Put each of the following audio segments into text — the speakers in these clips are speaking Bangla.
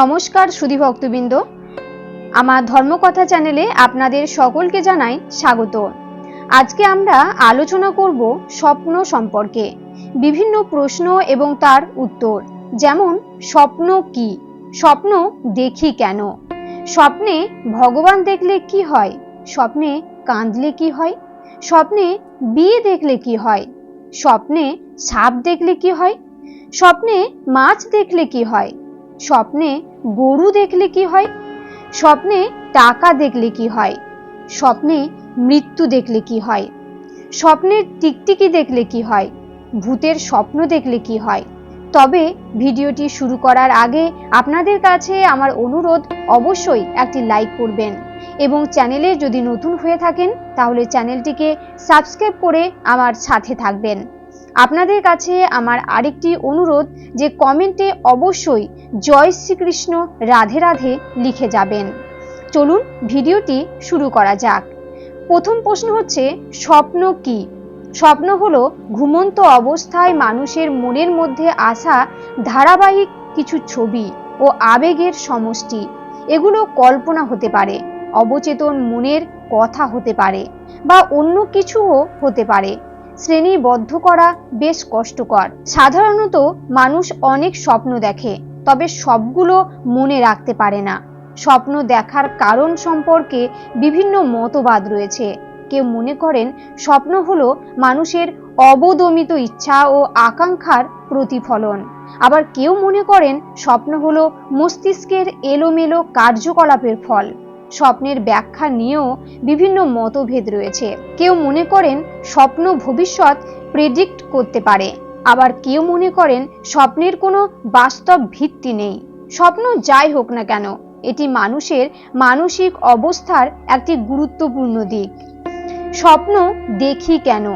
নমস্কার সুধী ভক্তবৃন্দ। আমার ধর্মকথা চ্যানেলে আপনাদের সকলকে জানাই স্বাগত। আজকে আমরা আলোচনা করব স্বপ্ন সম্পর্কে, বিভিন্ন প্রশ্ন এবং তার উত্তর। যেমন, স্বপ্ন কি? স্বপ্ন দেখি কেন? স্বপ্নে ভগবান দেখলে কি হয়? স্বপ্নে কাঁদলে কি হয়? স্বপ্নে বিয়ে দেখলে কি হয়? স্বপ্নে সাপ দেখলে কি হয়? স্বপ্নে মাছ দেখলে কি হয়? স্বপ্নে গরু দেখলে কি হয়? স্বপ্নে টাকা দেখলে কি হয়? স্বপ্নে মৃত্যু দেখলে কি হয়? স্বপ্নের টিকটিকি দেখলে কি হয়? ভূতের স্বপ্ন দেখলে কি হয়? তবে ভিডিওটি শুরু করার আগে আপনাদের কাছে আমার অনুরোধ, অবশ্যই একটি লাইক করবেন এবং চ্যানেলে যদি নতুন হয়ে থাকেন, তাহলে চ্যানেলটিকে সাবস্ক্রাইব করে আমার সাথে থাকবেন। আপনাদের কাছে আমার আরেকটি অনুরোধ যে কমেন্টে অবশ্যই জয় শ্রীকৃষ্ণ, রাধে রাধে লিখে যাবেন। চলুন ভিডিওটি শুরু করা যাক। প্রথম প্রশ্ন হচ্ছে, স্বপ্ন কি? স্বপ্ন হলো ঘুমন্ত অবস্থায় মানুষের মনের মধ্যে আসা ধারাবাহিক কিছু ছবি ও আবেগের সমষ্টি। এগুলো কল্পনা হতে পারে, অবচেতন মনের কথা হতে পারে বা অন্য কিছুও হতে পারে। শ্রেণীবদ্ধ করা বেশ কষ্টকর। সাধারণত মানুষ অনেক স্বপ্ন দেখে, তবে সবগুলো মনে রাখতে পারে না। স্বপ্ন দেখার কারণ সম্পর্কে বিভিন্ন মতবাদ রয়েছে। কেউ মনে করেন, স্বপ্ন হলো মানুষের অবদমিত ইচ্ছা ও আকাঙ্ক্ষার প্রতিফলন। আবার কেউ মনে করেন, স্বপ্ন হলো মস্তিষ্কের এলোমেলো কার্যকলাপের ফল। স্বপ্নের ব্যাখ্যা নিয়েও বিভিন্ন মতভেদ রয়েছে। কেউ মনে করেন স্বপ্ন ভবিষ্যৎ প্রেডিক্ট করতে পারে। আবার কেউ মনে করেন স্বপ্নের কোনো বাস্তব ভিত্তি নেই। স্বপ্ন যাই হোক না কেন, এটি মানুষের মানসিক অবস্থার একটি গুরুত্বপূর্ণ দিক। স্বপ্ন দেখি কেন?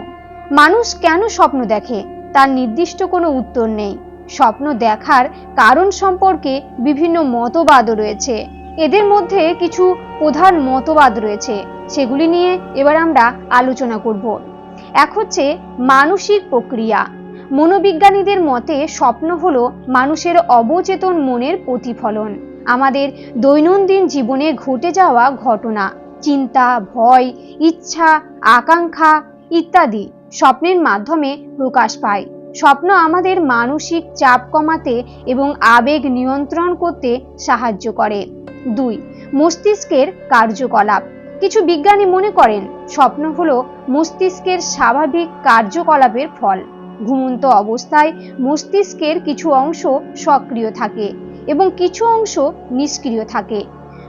মানুষ কেন স্বপ্ন দেখে? তার নির্দিষ্ট কোনো উত্তর নেই। স্বপ্ন দেখার কারণ সম্পর্কে বিভিন্ন মতবাদও রয়েছে। এদের মধ্যে কিছু প্রধান মতবাদ রয়েছে। সেগুলি নিয়ে এবার আমরা আলোচনা করব। এক হচ্ছে মানসিক প্রক্রিয়া। মনোবিজ্ঞানীদের মতে স্বপ্ন হলো মানুষের অবচেতন মনের প্রতিফলন। আমাদের দৈনন্দিন জীবনে ঘটে যাওয়া ঘটনা, চিন্তা, ভয়, ইচ্ছা, আকাঙ্ক্ষা ইত্যাদি স্বপ্নের মাধ্যমে প্রকাশ পায়। স্বপ্ন আমাদের মানসিক চাপ কমাতে এবং আবেগ নিয়ন্ত্রণ করতে সাহায্য করে। দুই, মস্তিষ্কের কার্যকলাপ। কিছু বিজ্ঞানী মনে করেন, স্বপ্ন হলো মস্তিষ্কের স্বাভাবিক কার্যকলাপের ফল। ঘুমন্ত অবস্থায় মস্তিষ্কের কিছু অংশ সক্রিয় থাকে এবং কিছু অংশ নিষ্ক্রিয় থাকে।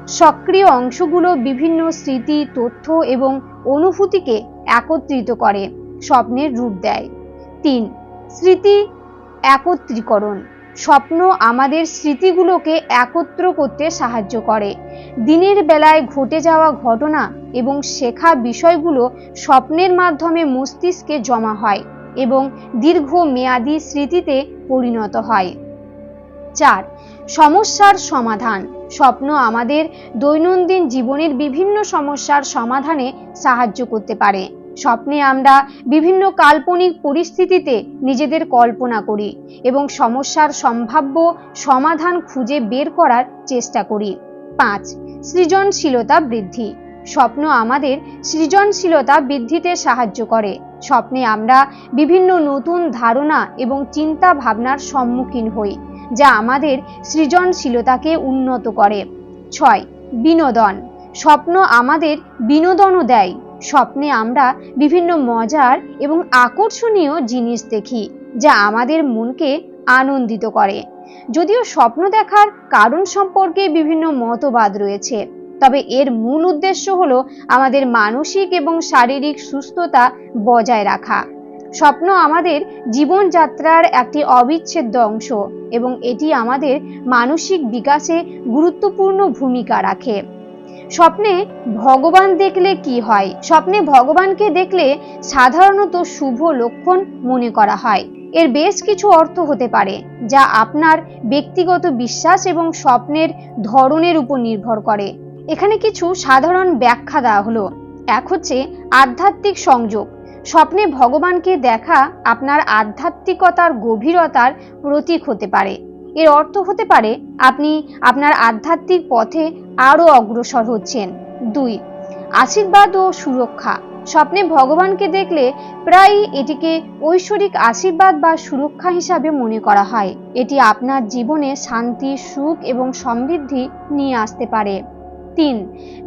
সক্রিয় অংশগুলো বিভিন্ন স্মৃতি, তথ্য এবং অনুভূতিকে একত্রিত করে, স্বপ্নের রূপ দেয়। তিন, স্মৃতি একত্রীকরণ। স্বপ্ন আমাদের স্মৃতিগুলোকে একত্র করতে সাহায্য করে। দিনের বেলায় ঘটে যাওয়া ঘটনা এবং শেখা বিষয়গুলো স্বপ্নের মাধ্যমে মস্তিষ্কে জমা হয় এবং দীর্ঘ মেয়াদি স্মৃতিতে পরিণত হয়। চার, সমস্যার সমাধান। স্বপ্ন আমাদের দৈনন্দিন জীবনের বিভিন্ন সমস্যার সমাধানে সাহায্য করতে পারে। স্বপ্নে আমরা বিভিন্ন কাল্পনিক পরিস্থিতিতে নিজেদের কল্পনা করি এবং সমস্যার সম্ভাব্য সমাধান খুঁজে বের করার চেষ্টা করি। পাঁচ, সৃজনশীলতা বৃদ্ধি। স্বপ্ন আমাদের সৃজনশীলতা বৃদ্ধিতে সাহায্য করে। স্বপ্নে আমরা বিভিন্ন নতুন ধারণা এবং চিন্তা ভাবনার সম্মুখীন হই, যা আমাদের সৃজনশীলতাকে উন্নত করে। ছয়, বিনোদন। স্বপ্ন আমাদের বিনোদনও দেয়। স্বপ্নে আমরা বিভিন্ন মজার এবং আকর্ষণীয় জিনিস দেখি, যা আমাদের মনকে আনন্দিত করে। যদিও স্বপ্ন দেখার কারণ সম্পর্কে বিভিন্ন মতবাদ রয়েছে, তবে এর মূল উদ্দেশ্য হলো আমাদের মানসিক এবং শারীরিক সুস্থতা বজায় রাখা। স্বপ্ন আমাদের জীবনযাত্রার একটি অবিচ্ছেদ্য অংশ এবং এটি আমাদের মানসিক বিকাশে গুরুত্বপূর্ণ ভূমিকা রাখে। স্বপ্নে ভগবান দেখলে কি হয়? স্বপ্নে ভগবানকে দেখলে সাধারণত শুভ লক্ষণ মনে করা হয়। এর বেশ কিছু অর্থ হতে পারে, যা আপনার ব্যক্তিগত বিশ্বাস এবং স্বপ্নের ধরনের উপর নির্ভর করে। এখানে কিছু সাধারণ ব্যাখ্যা দেওয়া হলো। এক হচ্ছে আধ্যাত্মিক সংযোগ। স্বপ্নে ভগবানকে দেখা আপনার আধ্যাত্মিকতার গভীরতার প্রতীক হতে পারে। এর অর্থ হতে পারে, আপনি আপনার আধ্যাত্মিক পথে আরও অগ্রসর হচ্ছেন। দুই, আশীর্বাদ ও সুরক্ষা। স্বপ্নে ভগবানকে দেখলে প্রায়ই এটিকে ঐশ্বরিক আশীর্বাদ বা সুরক্ষা হিসাবে মনে করা হয়। এটি আপনার জীবনে শান্তি, সুখ এবং সমৃদ্ধি নিয়ে আসতে পারে। তিন,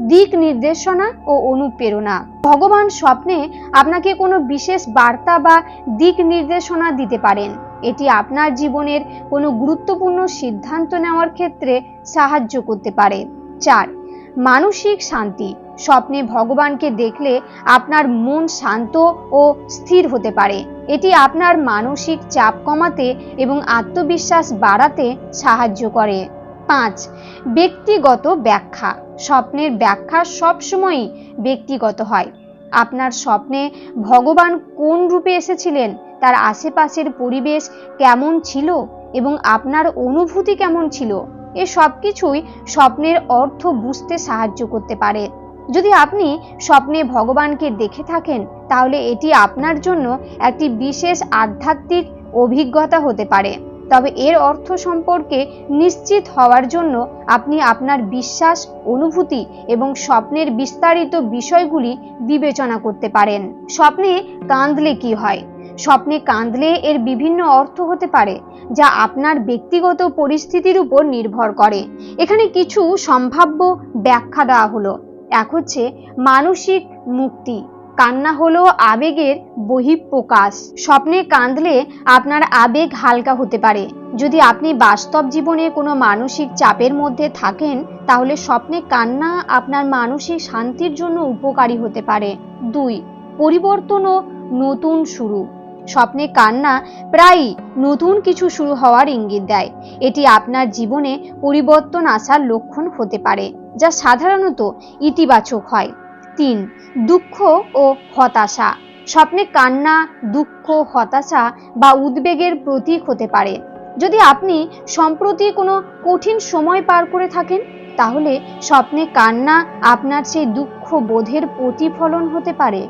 দিক নির্দেশনা ও অনুপ্রেরণা। ভগবান স্বপ্নে আপনাকে কোনো বিশেষ বার্তা বা দিক নির্দেশনা দিতে পারেন। এটি আপনার জীবনের কোনো গুরুত্বপূর্ণ সিদ্ধান্ত নেওয়ার ক্ষেত্রে সাহায্য করতে পারে। চার মানসিক শান্তি। স্বপ্নে ভগবানকে দেখলে আপনার মন শান্ত ও স্থির হতে পারে। এটি আপনার মানসিক চাপ কমাতে এবং আত্মবিশ্বাস বাড়াতে সাহায্য করে। পাঁচ, ব্যক্তিগত ব্যাখ্যা। স্বপ্নের ব্যাখ্যা সবসময়ই ব্যক্তিগত হয়। আপনার স্বপ্নে ভগবান কোন রূপে এসেছিলেন? তার আশেপাশের পরিবেশ কেমন ছিল? এবং আপনার অনুভূতি কেমন ছিল? এ সব কিছুই স্বপ্নের অর্থ বুঝতে সাহায্য করতে পারে। যদি আপনি স্বপ্নে ভগবানকে দেখে থাকেন, তাহলে এটি আপনার জন্য একটি বিশেষ আধ্যাত্মিক অভিজ্ঞতা হতে পারে। তবে এর অর্থ সম্পর্কে নিশ্চিত হওয়ার জন্য আপনি আপনার বিশ্বাস, অনুভূতি এবং স্বপ্নের বিস্তারিত বিষয়গুলি বিবেচনা করতে পারেন। স্বপ্নে কাঁদলে কি হয়? স্বপ্নে কাঁদলে এর বিভিন্ন অর্থ হতে পারে, যা আপনার ব্যক্তিগত পরিস্থিতির উপর নির্ভর করে। এখানে কিছু সম্ভাব্য ব্যাখ্যা দেওয়া হলো। এক হচ্ছে, মানসিক মুক্তি। কান্না হলো আবেগের বহিঃপ্রকাশ। স্বপ্নে কাঁদলে আপনার আবেগ হালকা হতে পারে। যদি আপনি বাস্তব জীবনে কোনো মানসিক চাপের মধ্যে থাকেন, তাহলে স্বপ্নে কান্না আপনার মানসিক শান্তির জন্য উপকারী হতে পারে। দুই, পরিবর্তন ও নতুন শুরু। স্বপ্নে কান্না প্রায়ই নতুন কিছু শুরু হওয়ার ইঙ্গিত দেয়। এটি আপনার জীবনে পরিবর্তন আসার লক্ষণ হতে পারে, যা সাধারণত ইতিবাচক হয়। তিন, দুঃখ ও হতাশা। স্বপ্নে কান্না, দুঃখ, হতাশা বা উদ্বেগের প্রতীক হতে পারে। যদি আপনি সম্প্রতি কোনো কঠিন সময় পার করে থাকেন, তাহলে স্বপ্নে কান্না আপনার সেই দুঃখ বোধের প্রতিফলন হতে পারে।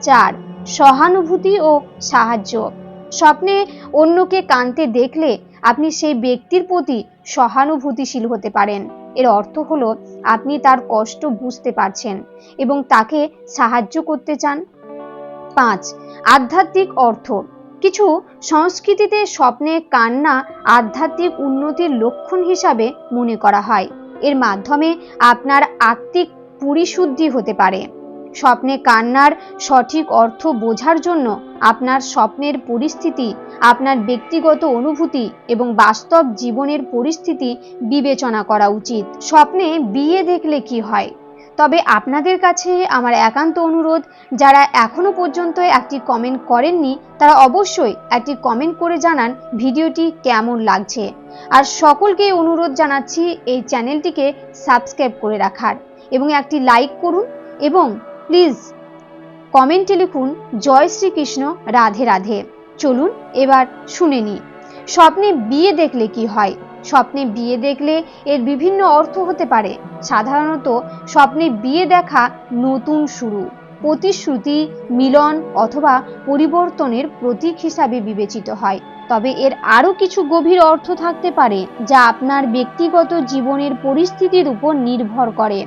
চার সহানুভূতি ও সাহায্য। স্বপ্নে অন্যকে কাঁদতে দেখলে আপনি সেই ব্যক্তির প্রতি সহানুভূতিশীল হতে পারেন। এর অর্থ হলো আপনি তার কষ্ট বুঝতে পারছেন এবং তাকে সাহায্য করতে চান। পাঁচ, আধ্যাত্মিক অর্থ। কিছু সংস্কৃতিতে স্বপ্নে কান্না আধ্যাত্মিক উন্নতির লক্ষণ হিসাবে মনে করা হয়। এর মাধ্যমে আপনার আত্মিক পরিশুদ্ধি হতে পারে। স্বপ্নে কান্নার সঠিক অর্থ বোঝার জন্য আপনার স্বপ্নের পরিস্থিতি, আপনার ব্যক্তিগত অনুভূতি এবং বাস্তব জীবনের পরিস্থিতি বিবেচনা করা উচিত। স্বপ্নে বিয়ে দেখলে কি হয়? তবে আপনাদের কাছে আমার একান্ত অনুরোধ, যারা এখনও পর্যন্ত একটি কমেন্ট করেননি, তারা অবশ্যই একটি কমেন্ট করে জানান ভিডিওটি কেমন লাগছে। আর সকলকে অনুরোধ জানাচ্ছি এই চ্যানেলটিকে সাবস্ক্রাইব করে রাখার এবং একটি লাইক করুন এবং প্লিজ, কমেন্টে লিখুন, জয় শ্রীকৃষ্ণ, রাধে রাধে। চলুন, এবার শুনে নিই। স্বপ্নে বিয়ে দেখলে কি হয়? স্বপ্নে বিয়ে দেখলে এর বিভিন্ন অর্থ হতে পারে। সাধারণত, স্বপ্নে বিয়ে দেখা নতুন শুরু, প্রতিশ্রুতি, মিলন অথবা পরিবর্তনের প্রতীক হিসাবে বিবেচিত হয়। তবে এর আরও কিছু গভীর অর্থ থাকতে পারে, যা আপনার ব্যক্তিগত জীবনের পরিস্থিতির উপর নির্ভর করে।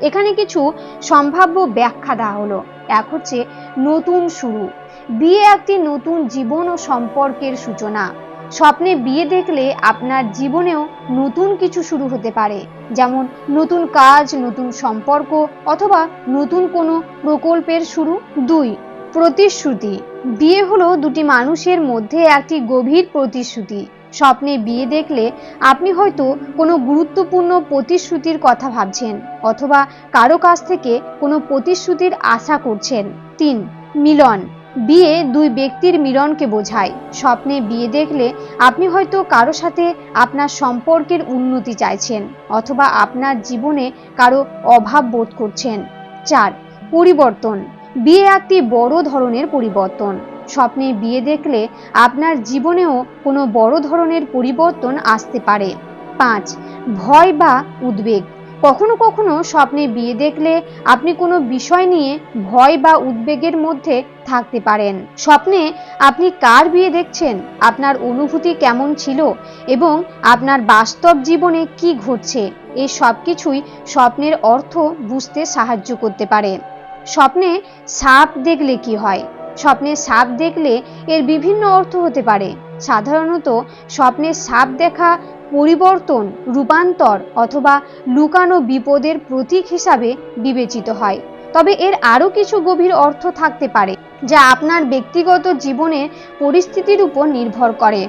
এখানে কিছু সম্ভাব্য ব্যাখ্যা দেওয়া হলো। এক হচ্ছে নতুন শুরু। বিয়ে একটি নতুন জীবন ও সম্পর্কের সূচনা। স্বপ্নে বিয়ে দেখলে আপনার জীবনেও নতুন কিছু শুরু হতে পারে। যেমন নতুন কাজ, নতুন সম্পর্ক অথবা নতুন কোনো প্রকল্পের শুরু। দুই, প্রতিশ্রুতি। বিয়ে হলো দুটি মানুষের মধ্যে একটি গভীর প্রতিশ্রুতি। স্বপ্নে বিয়ে দেখলে আপনি হয়তো কোনো গুরুত্বপূর্ণ প্রতিশ্রুতির কথা ভাবছেন অথবা কারও কাছ থেকে কোনো প্রতিশ্রুতির আশা করছেন। তিন, মিলন। বিয়ে দুই ব্যক্তির মিলনকে বোঝায়। স্বপ্নে বিয়ে দেখলে আপনি হয়তো কারও সাথে আপনার সম্পর্কের উন্নতি চাইছেন অথবা আপনার জীবনে কারও অভাব বোধ করছেন। চার, পরিবর্তন। বিয়ে একটি বড় ধরনের পরিবর্তন। স্বপ্নে বিয়ে দেখলে আপনার জীবনেও কোনো বড় ধরনের পরিবর্তন আসতে পারে। পাঁচ, ভয় বা উদ্বেগ। কখনো কখনো স্বপ্নে বিয়ে দেখলে আপনি কোনো বিষয় নিয়ে ভয় বা উদ্বেগের মধ্যে থাকতে পারেন। স্বপ্নে আপনি কার বিয়ে দেখছেন? আপনার অনুভূতি কেমন ছিল? এবং আপনার বাস্তব জীবনে কি ঘটছে? এই সব কিছুই স্বপ্নের অর্থ বুঝতে সাহায্য করতে পারে। স্বপ্নে সাপ দেখলে কি হয়? স্বপ্নে সাপ দেখলে এর বিভিন্ন অর্থ হতে পারে। সাধারণত স্বপ্নে সাপ দেখা পরিবর্তন, রূপান্তর অথবা লুকানো বিপদের প্রতীক হিসাবে বিবেচিত হয়। তবে এর আরও কিছু গভীর অর্থ থাকতে পারে, যা আপনার ব্যক্তিগত জীবনের পরিস্থিতির উপর নির্ভর করে।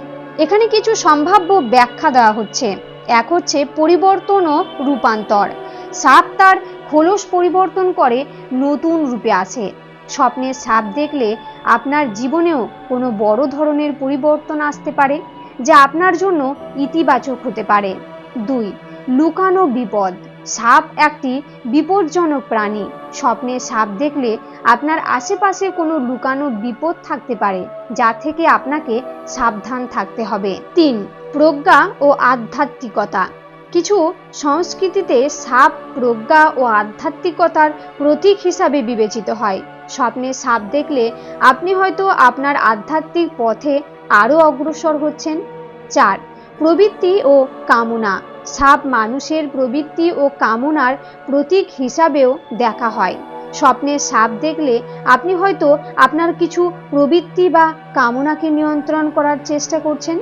এখানে কিছু সম্ভাব্য ব্যাখ্যা দেওয়া হচ্ছে। এক হচ্ছে পরিবর্তন ও রূপান্তর। সাপ তার খোলস পরিবর্তন করে নতুন রূপে আসে। স্বপ্নে সাপ দেখলে আপনার জীবনেও কোনো বড় ধরনের পরিবর্তন আসতে পারে, যা আপনার জন্য ইতিবাচক হতে পারে। দুই, লুকানো বিপদ। সাপ একটি বিপজ্জনক প্রাণী। স্বপ্নে সাপ দেখলে আপনার আশেপাশে কোনো লুকানো বিপদ থাকতে পারে, যা থেকে আপনাকে সাবধান থাকতে হবে। তিন, প্রজ্ঞা ও আধ্যাত্মিকতা। কিছু সংস্কৃতিতে সাপ প্রজ্ঞা ও আধ্যাত্মিকতার প্রতীক হিসাবে বিবেচিত হয়। স্বপ্নে সাপ দেখলে আপনি হয়তো আপনার আধ্যাত্মিক পথে আরও অগ্রসর হচ্ছেন। চার, প্রবৃত্তি ও কামনা। সাপ মানুষের প্রবৃত্তি ও কামনার প্রতীক হিসাবেও দেখা হয়। স্বপ্নে সাপ দেখলে আপনি হয়তো আপনার কিছু প্রবৃত্তি বা কামনাকে নিয়ন্ত্রণ করার চেষ্টা করছেন।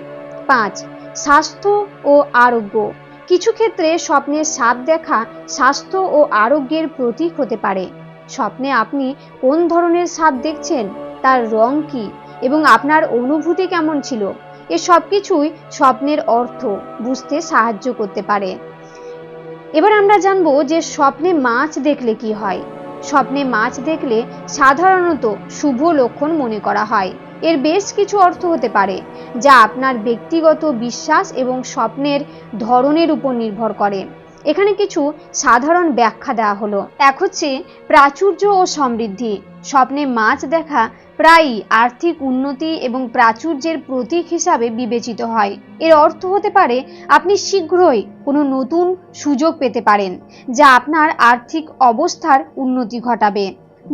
পাঁচ, স্বাস্থ্য ও আরোগ্য। কিছু ক্ষেত্রে স্বপ্নে সাপ দেখা স্বাস্থ্য ও আরোগ্যের প্রতীক হতে পারে। স্বপ্নে আপনি কোন ধরনের সাপ দেখছেন? তার রং কি? এবং আপনার অনুভূতি কেমন ছিল? এ সব কিছুই স্বপ্নের অর্থ, বুঝতে সাহায্য করতে পারে। এবার আমরা জানব যে স্বপ্নে মাছ দেখলে কি হয়? স্বপ্নে মাছ দেখলে সাধারণত শুভ লক্ষণ মনে করা হয়। এর বেশ কিছু অর্থ হতে পারে, যা আপনার ব্যক্তিগত বিশ্বাস এবং স্বপ্নের ধরনের উপর নির্ভর করে। এখানে কিছু সাধারণ ব্যাখ্যা দেওয়া হলো। এক হচ্ছে প্রাচুর্য ও সমৃদ্ধি। স্বপ্নে মাছ দেখা প্রায়ই আর্থিক উন্নতি এবং প্রাচুর্যের প্রতীক হিসাবে বিবেচিত হয়। এর অর্থ হতে পারে আপনি শীঘ্রই কোনো নতুন সুযোগ পেতে পারেন, যা আপনার আর্থিক অবস্থার উন্নতি ঘটাবে।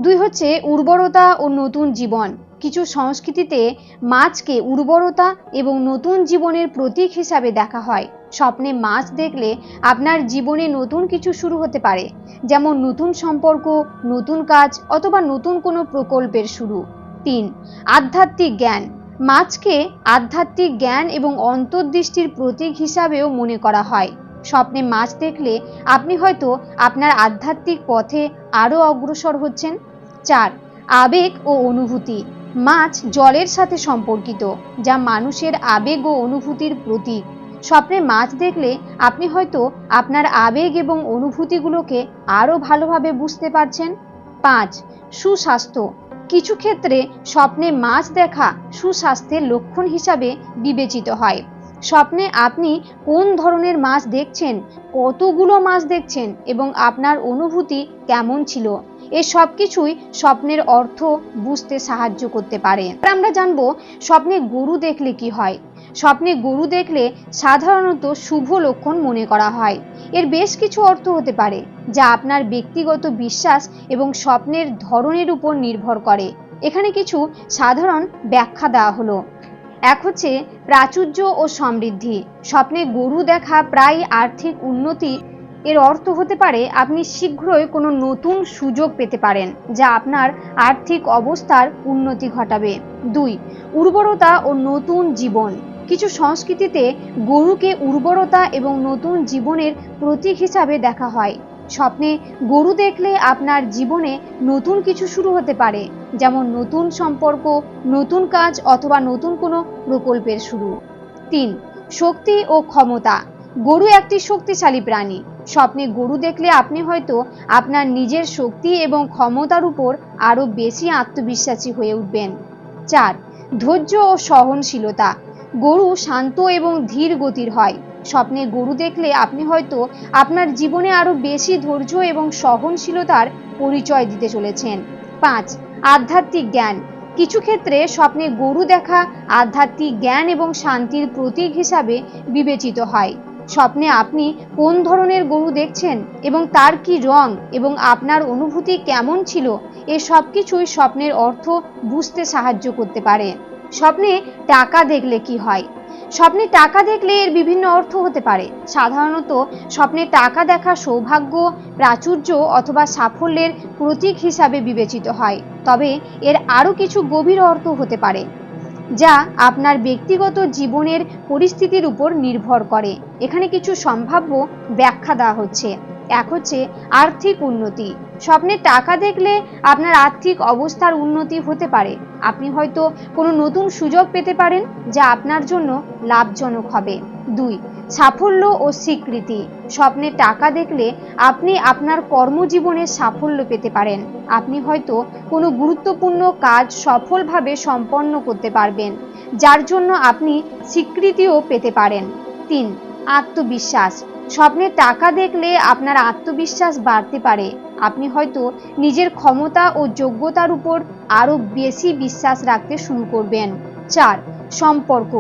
দুই হচ্ছে উর্বরতা ও নতুন জীবন। কিছু সংস্কৃতিতে মাছকে উর্বরতা এবং নতুন জীবনের প্রতীক হিসাবে দেখা হয়। স্বপ্নে মাছ দেখলে আপনার জীবনে নতুন কিছু শুরু হতে পারে। যেমন নতুন সম্পর্ক, নতুন কাজ অথবা নতুন কোনো প্রকল্পের শুরু। তিন, আধ্যাত্মিক জ্ঞান। মাছকে আধ্যাত্মিক জ্ঞান এবং অন্তর্দৃষ্টির প্রতীক হিসাবেও মনে করা হয়। স্বপ্নে মাছ দেখলে আপনি হয়তো আপনার আধ্যাত্মিক পথে আরও অগ্রসর হচ্ছেন। চার, আবেগ ও অনুভূতি। মাছ জলের সাথে সম্পর্কিত, যা মানুষের আবেগ ও অনুভূতির প্রতীক। স্বপ্নে মাছ দেখলে আপনি হয়তো আপনার আবেগ এবং অনুভূতিগুলোকে আরও ভালোভাবে বুঝতে পারছেন। পাঁচ, সুস্বাস্থ্য। কিছু ক্ষেত্রে স্বপ্নে মাছ দেখা সুস্বাস্থ্যের লক্ষণ হিসাবে বিবেচিত হয়। স্বপ্নে আপনি কোন ধরনের মাছ দেখছেন, কতগুলো মাছ দেখছেন এবং আপনার অনুভূতি কেমন ছিল? এ সব কিছুই স্বপ্নের অর্থ বুঝতে সাহায্য করতে পারে। আমরা জানব স্বপ্নে গরু দেখলে কি হয়। স্বপ্নে গরু দেখলে সাধারণত শুভ লক্ষণ মনে করা হয়। এর বেশ কিছু অর্থ হতে পারে, যা আপনার ব্যক্তিগত বিশ্বাস এবং স্বপ্নের ধরনের উপর নির্ভর করে। এখানে কিছু সাধারণ ব্যাখ্যা দেওয়া হলো। এক হচ্ছে প্রাচুর্য ও সমৃদ্ধি। স্বপ্নে গরু দেখা প্রায় আর্থিক উন্নতি। এর অর্থ হতে পারে আপনি শীঘ্রই কোনো নতুন সুযোগ পেতে পারেন, যা আপনার আর্থিক অবস্থার উন্নতি ঘটাবে। দুই, উর্বরতা ও নতুন জীবন। কিছু সংস্কৃতিতে গরুকে উর্বরতা এবং নতুন জীবনের প্রতীক হিসাবে দেখা হয়। স্বপ্নে গরু দেখলে আপনার জীবনে নতুন কিছু শুরু হতে পারে, যেমন নতুন সম্পর্ক, নতুন কাজ অথবা নতুন কোনো প্রকল্পের শুরু। তিন, শক্তি ও ক্ষমতা। গরু একটি শক্তিশালী প্রাণী। স্বপ্নে গরু দেখলে আপনি হয়তো আপনার নিজের শক্তি এবং ক্ষমতার উপর আরও বেশি আত্মবিশ্বাসী হয়ে উঠবেন। চার, ধৈর্য ও সহনশীলতা। গরু শান্ত এবং ধীর গতির হয়। স্বপ্নে গরু দেখলে আপনি হয়তো আপনার জীবনে আরও বেশি ধৈর্য এবং সহনশীলতার পরিচয় দিতে চলেছেন। পাঁচ, আধ্যাত্মিক জ্ঞান। কিছু ক্ষেত্রে স্বপ্নে গরু দেখা আধ্যাত্মিক জ্ঞান এবং শান্তির প্রতীক হিসাবে বিবেচিত হয়। স্বপ্নে আপনি কোন ধরনের গরু দেখছেন এবং তার কি রং এবং আপনার অনুভূতি কেমন ছিল, এ সব কিছুই স্বপ্নের অর্থ বুঝতে সাহায্য করতে পারে। স্বপ্নে টাকা দেখলে কি হয়? স্বপ্নে টাকা দেখলে এর বিভিন্ন অর্থ হতে পারে। সাধারণত স্বপ্নে টাকা দেখা সৌভাগ্য, প্রাচুর্য অথবা সাফল্যের প্রতীক হিসাবে বিবেচিত হয়। তবে এর আরও কিছু গভীর অর্থ হতে পারে, যা আপনার ব্যক্তিগত জীবনের পরিস্থিতির উপর নির্ভর করে। এখানে কিছু সম্ভাব্য ব্যাখ্যা দেওয়া হচ্ছে। এক হচ্ছে আর্থিক উন্নতি। স্বপ্নে টাকা দেখলে আপনার আর্থিক অবস্থার উন্নতি হতে পারে। আপনি হয়তো কোনো নতুন সুযোগ পেতে পারেন যা আপনার জন্য লাভজনক হবে। দুই, সাফল্য ও স্বীকৃতি। স্বপ্নে টাকা দেখলে আপনি আপনার কর্মজীবনে সাফল্য পেতে পারেন। আপনি হয়তো কোনো গুরুত্বপূর্ণ কাজ সফলভাবে সম্পন্ন করতে পারবেন, যার জন্য আপনি স্বীকৃতিও পেতে পারেন। তিন, আত্মবিশ্বাস। স্বপ্নে টাকা দেখলে আপনার আত্মবিশ্বাস বাড়তে পারে। আপনি হয়তো নিজের ক্ষমতা ও যোগ্যতার উপর আরও বেশি বিশ্বাস রাখতে শুরু করবেন। চার, সম্পর্ক।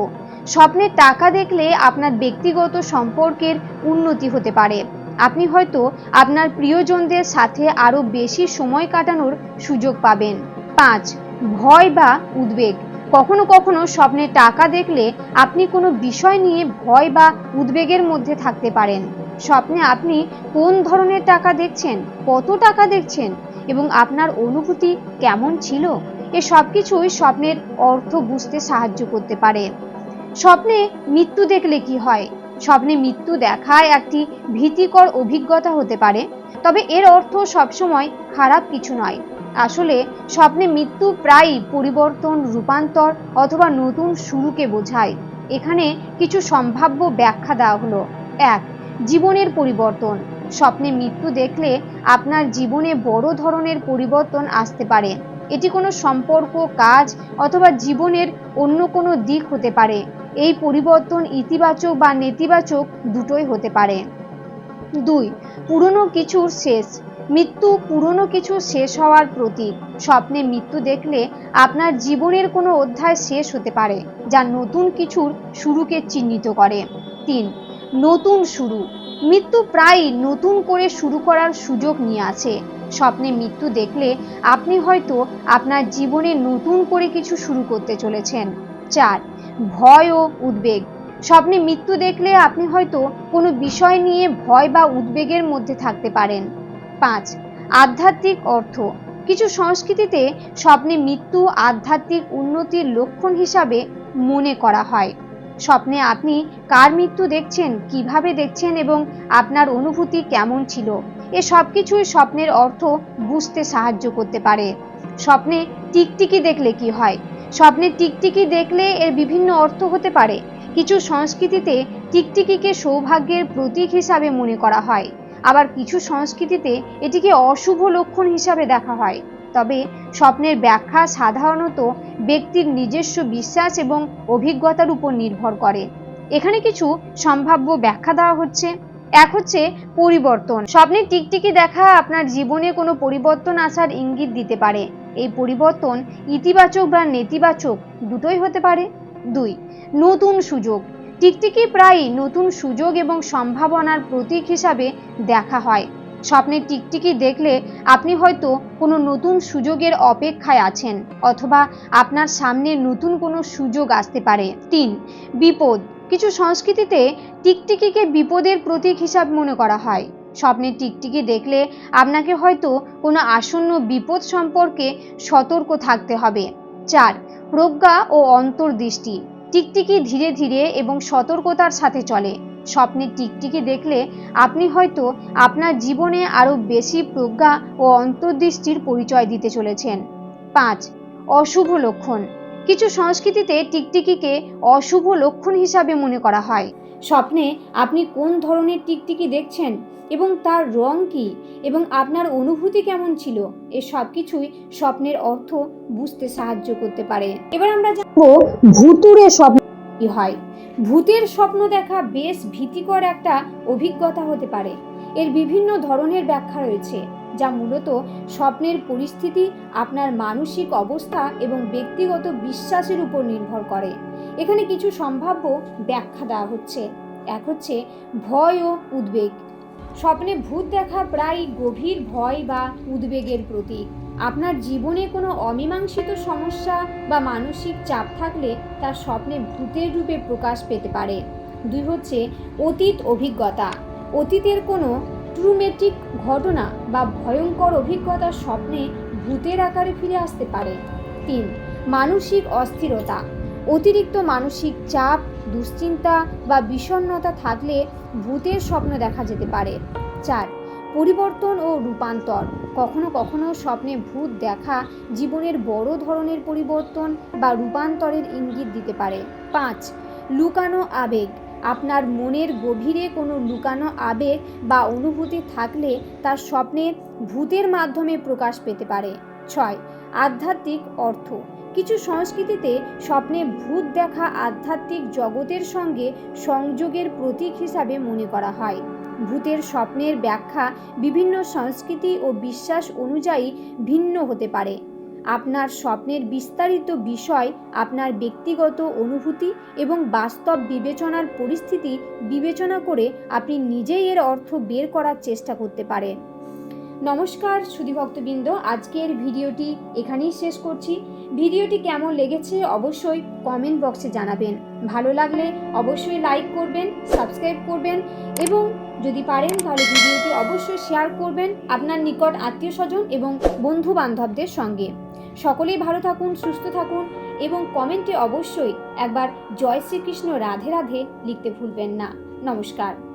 স্বপ্নে টাকা দেখলে আপনার ব্যক্তিগত সম্পর্কের উন্নতি হতে পারে। আপনি হয়তো আপনার প্রিয়জনদের সাথে আরও বেশি সময় কাটানোর সুযোগ পাবেন। পাঁচ, ভয় বা উদ্বেগ। কখনো কখনো স্বপ্নে টাকা দেখলে আপনি কোনো বিষয় নিয়ে ভয় বা উদ্বেগের মধ্যে থাকতে পারেন। স্বপ্নে আপনি কোন ধরনের টাকা দেখছেন, কত টাকা দেখছেন এবং আপনার অনুভূতি কেমন ছিল? এ সব কিছুই স্বপ্নের অর্থ বুঝতে সাহায্য করতে পারে। স্বপ্নে মৃত্যু দেখলে কি হয়? স্বপ্নে মৃত্যু দেখায় একটি ভীতিকর অভিজ্ঞতা হতে পারে। তবে এর অর্থ সবসময় খারাপ কিছু নয়। আসলে স্বপ্নে মৃত্যু প্রায়ই পরিবর্তন, রূপান্তর অথবা নতুন শুরুকে বোঝায়। এখানে কিছু সম্ভাব্য ব্যাখ্যা দেওয়া হলো। এক, জীবনের পরিবর্তন। স্বপ্নে মৃত্যু দেখলে আপনার জীবনে বড় ধরনের পরিবর্তন আসতে পারে। এটি কোনো সম্পর্ক, কাজ অথবা জীবনের অন্য কোনো দিক হতে পারে। এই পরিবর্তন ইতিবাচক বা নেতিবাচক দুটোই হতে পারে। দুই, পুরনো কিছুর শেষ। মৃত্যু পুরনো কিছু শেষ হওয়ার প্রতীক। স্বপ্নে মৃত্যু দেখলে আপনার জীবনের কোনো অধ্যায় শেষ হতে পারে, যা নতুন কিছুর শুরুকে চিহ্নিত করে। তিন, নতুন শুরু। মৃত্যু প্রায়ই নতুন করে শুরু করার সুযোগ নিয়ে আসে স্বপ্নে মৃত্যু দেখলে আপনি হয়তো আপনার জীবনে নতুন করে কিছু শুরু করতে চলেছেন। চার, ভয় ও উদ্বেগ। স্বপ্নে মৃত্যু দেখলে আপনি হয়তো কোনো বিষয় নিয়ে ভয় বা উদ্বেগের মধ্যে থাকতে পারেন। পাঁচ। আধ্যাত্মিক অর্থ। কিছু সংস্কৃতিতে স্বপ্নে মৃত্যু আধ্যাত্মিক উন্নতির লক্ষণ হিসাবে মনে করা হয়। স্বপ্নে আপনি কার মৃত্যু দেখছেন, কীভাবে দেখছেন এবং আপনার অনুভূতি কেমন ছিল? এ সব কিছুই স্বপ্নের অর্থ বুঝতে সাহায্য করতে পারে। স্বপ্নে টিকটিকি দেখলে কি হয়? স্বপ্নে টিকটিকি দেখলে এর বিভিন্ন অর্থ হতে পারে। কিছু সংস্কৃতিতে টিকটিকিকে সৌভাগ্যের প্রতীক হিসাবে মনে করা হয়। আবার কিছু সংস্কৃতিতে এটিকে অশুভ লক্ষণ হিসাবে দেখা হয়। তবে স্বপ্নের ব্যাখ্যা সাধারণত ব্যক্তির নিজস্ব বিশ্বাস এবং অভিজ্ঞতার উপর নির্ভর করে। এখানে কিছু সম্ভাব্য ব্যাখ্যা দেওয়া হচ্ছে। এক হচ্ছে পরিবর্তন। স্বপ্নে টিকটিকি দেখা আপনার জীবনে কোনো পরিবর্তন আসার ইঙ্গিত দিতে পারে। এই পরিবর্তন ইতিবাচক বা নেতিবাচক দুটোই হতে পারে। দুই, নতুন সুযোগ। টিকটিকি প্রায়ই নতুন সুযোগ এবং সম্ভাবনার প্রতীক হিসাবে দেখা হয়। স্বপ্নে টিকটিকি দেখলে আপনি হয়তো কোনো নতুন সুযোগের অপেক্ষায় আছেন অথবা আপনার সামনে নতুন কোনো সুযোগ আসতে পারে। তিন, বিপদ। কিছু সংস্কৃতিতে টিকটিকিকে বিপদের প্রতীক হিসাব মনে করা হয়। স্বপ্নে টিকটিকি দেখলে আপনাকে হয়তো কোনো আসন্ন বিপদ সম্পর্কে সতর্ক থাকতে হবে। চার, প্রজ্ঞা ও অন্তর্দৃষ্টি। টিকটিকি ধীরে ধীরে এবং সতর্কতার সাথে চলে। স্বপ্নের টিকটিকি দেখলে আপনি হয়তো আপনার জীবনে আরও বেশি প্রজ্ঞা ও অন্তর্দৃষ্টির পরিচয় দিতে চলেছেন। পাঁচ, অশুভ লক্ষণ। কিছু সংস্কৃতিতে টিকটিকিকে অশুভ লক্ষণ হিসাবে মনে করা হয়। স্বপ্নে আপনি কোন ধরনের টিকটিকি দেখছেন এবং তার রং কি এবং আপনার অনুভূতি কেমন ছিল, এ সব কিছুই স্বপ্নের অর্থ বুঝতে সাহায্য করতে পারে। এবার আমরা জানব ভুতুরে স্বপ্ন কি হয়। ভূতের স্বপ্ন দেখা বেশ ভীতিকর একটা অভিজ্ঞতা হতে পারে। এর বিভিন্ন ধরনের ব্যাখ্যা রয়েছে। যা মূলত স্বপ্নের পরিস্থিতি, আপনার মানসিক অবস্থা এবং ব্যক্তিগত বিশ্বাসের উপর নির্ভর করে। এখানে কিছু সম্ভাব্য ব্যাখ্যা দেওয়া হচ্ছে। এক হচ্ছে ভয় ও উদ্বেগ। স্বপ্নে ভূত দেখা প্রায় গভীর ভয় বা উদ্বেগের প্রতীক। আপনার জীবনে কোনো অমীমাংসিত সমস্যা বা মানসিক চাপ থাকলে তার স্বপ্নে ভূতের রূপে প্রকাশ পেতে পারে। দুই হচ্ছে অতীত অভিজ্ঞতা। অতীতের কোনো ট্রুমেটিক ঘটনা বা ভয়ঙ্কর অভিজ্ঞতার স্বপ্নে ভূতের আকারে ফিরে আসতে পারে। তিন, মানসিক অস্থিরতা। অতিরিক্ত মানসিক চাপ, দুশ্চিন্তা বা বিষণ্ণতা থাকলে ভূতের স্বপ্ন দেখা যেতে পারে। চার, পরিবর্তন ও রূপান্তর। কখনো কখনো স্বপ্নে ভূত দেখা জীবনের বড় ধরনের পরিবর্তন বা রূপান্তরের ইঙ্গিত দিতে পারে। পাঁচ, লুকানো আবেগ। আপনার মনের গভীরে কোনো লুকানো আবেগ বা অনুভূতি থাকলে তার স্বপ্নে ভূতের মাধ্যমে প্রকাশ পেতে পারে। ছয়, আধ্যাত্মিক অর্থ। কিছু সংস্কৃতিতে স্বপ্নে ভূত দেখা আধ্যাত্মিক জগতের সঙ্গে সংযোগের প্রতীক হিসাবে মনে করা হয়। ভূতের স্বপ্নের ব্যাখ্যা বিভিন্ন সংস্কৃতি ও বিশ্বাস অনুযায়ী ভিন্ন হতে পারে। আপনার স্বপ্নের বিস্তারিত বিষয়, আপনার ব্যক্তিগত অনুভূতি এবং বাস্তব বিবেচনার পরিস্থিতি বিবেচনা করে আপনি নিজেই এর অর্থ বের করার চেষ্টা করতে পারেন। নমস্কার সুধীভক্তবৃন্দ আজকের ভিডিওটি এখানেই শেষ করছি। ভিডিওটি কেমন লেগেছে অবশ্যই কমেন্ট বক্সে জানাবেন। ভালো লাগলে অবশ্যই লাইক করবেন, সাবস্ক্রাইব করবেন এবং যদি পারেন তাহলে ভিডিওটি অবশ্যই শেয়ার করবেন আপনার নিকট আত্মীয় স্বজন এবং বন্ধু বান্ধবদের সঙ্গে। সকলেই ভালো থাকুন, সুস্থ থাকুন এবং কমেন্টে অবশ্যই একবার জয় শ্রীকৃষ্ণ রাধে রাধে লিখতে ভুলবেন না। নমস্কার।